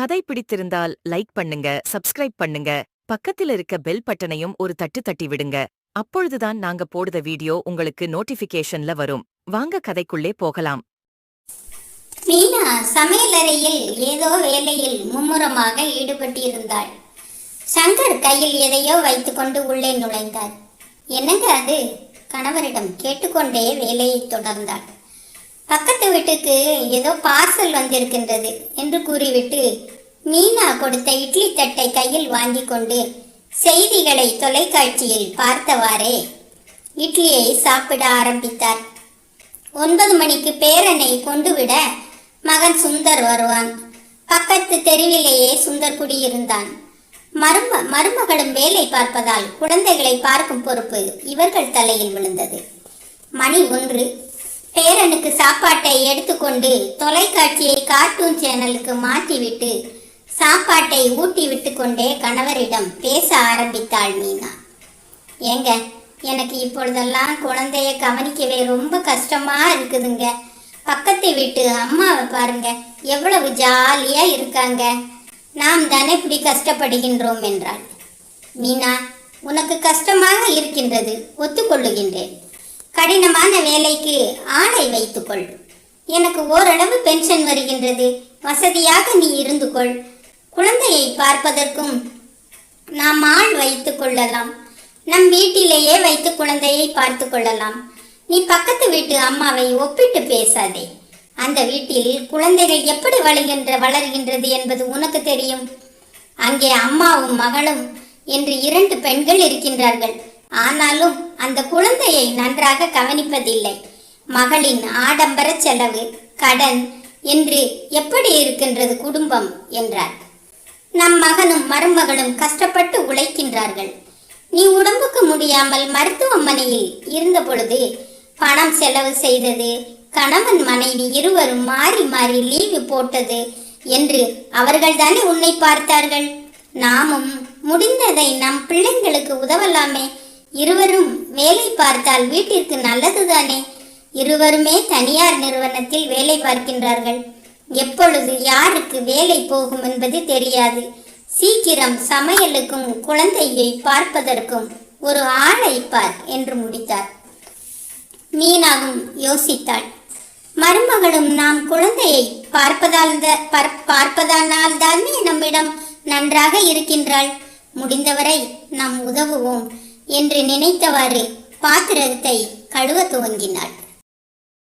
கதை பிடித்திருந்தால் லைக் பண்ணுங்க சப்ஸ்கிரைப் பண்ணுங்க. பக்கத்தில் இருக்க பெல் பட்டனையும் ஒரு தட்டு தட்டி விடுங்க. அப்பொழுதுதான் நாங்க போடுத வீடியோ உங்களுக்கு நோட்டிபிகேஷன்ல வரும். வாங்க கதைக்குள்ளே போகலாம். மீனா சமையலறையில் ஏதோ வேலையில் மும்முரமாக ஈடுபட்டிருந்தாள். சங்கர் கையில் எதையோ வைத்துக்கொண்டு உள்ளே நுழைந்தார். என்னங்க அது? கணவரிடம் கேட்டுக்கொண்டே வேலையை தொடர்ந்தாள். பக்கத்து வீட்டுக்கு ஏதோ பார்சல் வந்திருக்கின்றது என்று கூறிவிட்டு மீனா கொடுத்த இட்லி தட்டை கையில் வாங்கி கொண்டு செய்திகளை தொலைக்காட்சியில் பார்த்தவாறே இட்லியை சாப்பிட ஆரம்பித்தார் ஒன்பது மணிக்கு பேரனை கொண்டு விட மகன் சுந்தர் வருவான். பக்கத்து தெருவிலேயே சுந்தர் குடியிருந்தான். மரும மருமகளும் வேலை பார்ப்பதால் குழந்தைகளை பார்க்கும் பொறுப்பு இவர்கள் தலையில் விழுந்தது. மணி ஒன்று. சாப்பாட்டை எடுத்துக்கொண்டு தொலைக்காட்சியை கார்ட்டூன் சேனலுக்கு மாற்றிவிட்டு சாப்பாட்டை ஊட்டி விட்டு கொண்டே கணவரிடம் பேச ஆரம்பித்தாள் மீனா. ஏங்க எனக்கு இப்பொழுதெல்லாம் குழந்தைய கவனிக்கவே ரொம்ப கஷ்டமா இருக்குதுங்க. பக்கத்து வீட்டு அம்மாவை பாருங்க எவ்வளவு ஜாலியா இருக்காங்க. நாம் தானே இப்படி கஷ்டப்படுகின்றோம் என்றாள். மீனா உனக்கு கஷ்டமாக இருக்கின்றது ஒத்துக்கொள்ளுகின்றேன். கடினமான வேலைக்கு ஆளை வைத்துக்கொள். எனக்கு ஓரளவு பென்ஷன் வருகின்றது. வசதியாக நீ இருந்து கொள். குழந்தையை பார்ப்பதற்கும் நாம் ஆள் வைத்துக் கொள்ளலாம். நம் வீட்டிலேயே வைத்து குழந்தையை பார்த்து கொள்ளலாம். நீ பக்கத்து வீட்டு அம்மாவை ஒப்பிட்டு பேசாதே. அந்த வீட்டில் குழந்தைகள் எப்படி வளர்கின்ற வளர்கின்றது என்பது உனக்கு தெரியும். அங்கே அம்மாவும் மகளும் என்று இரண்டு பெண்கள் இருக்கின்றார்கள். ஆனாலும் அந்த குழந்தையை நன்றாக கவனிப்பதில்லை. மகளின் ஆடம்பர செலவு கடன் என்று எப்படி இருக்கின்றது குடும்பம்? என்றார். நம் மகனும் மருமகளும் கஷ்டப்பட்டு உழைக்கின்றார்கள். நீ உடம்புக்கு முடியாமல் மருத்துவமனையில் இருந்த பொழுது பணம் செலவு செய்தது கணவன் மனைவி இருவரும் மாறி மாறி லீவு போட்டது என்று அவர்கள்தானே உன்னை பார்த்தார்கள்? நாமும் முடிந்ததை நம் பிள்ளைங்களுக்கு உதவலாமே இருவரும் வேலை பார்த்தால் வீட்டிற்கு நல்லதுதானே? இருவருமே தனியார் நிறுவனத்தில் வேலை பார்க்கின்றார்கள். எப்பொழுது யாருக்கு வேலை போகும் என்பது தெரியாது. சீக்கிரம் சமையலுக்கும் குழந்தையை பார்ப்பதற்கும் ஒரு ஆளை பார் என்று முடித்தார். மீனாவும் யோசித்தாள். மருமகளும் நாம் குழந்தையை பார்ப்பதால் த- பார்ப்பதனால் தானே நம்மிடம் நன்றாக இருக்கின்றாள். முடிந்தவரை நாம் உதவுவோம். என்று நினைத்தவாறு பாத்திரத்தை கழுவ துவங்கினாள்.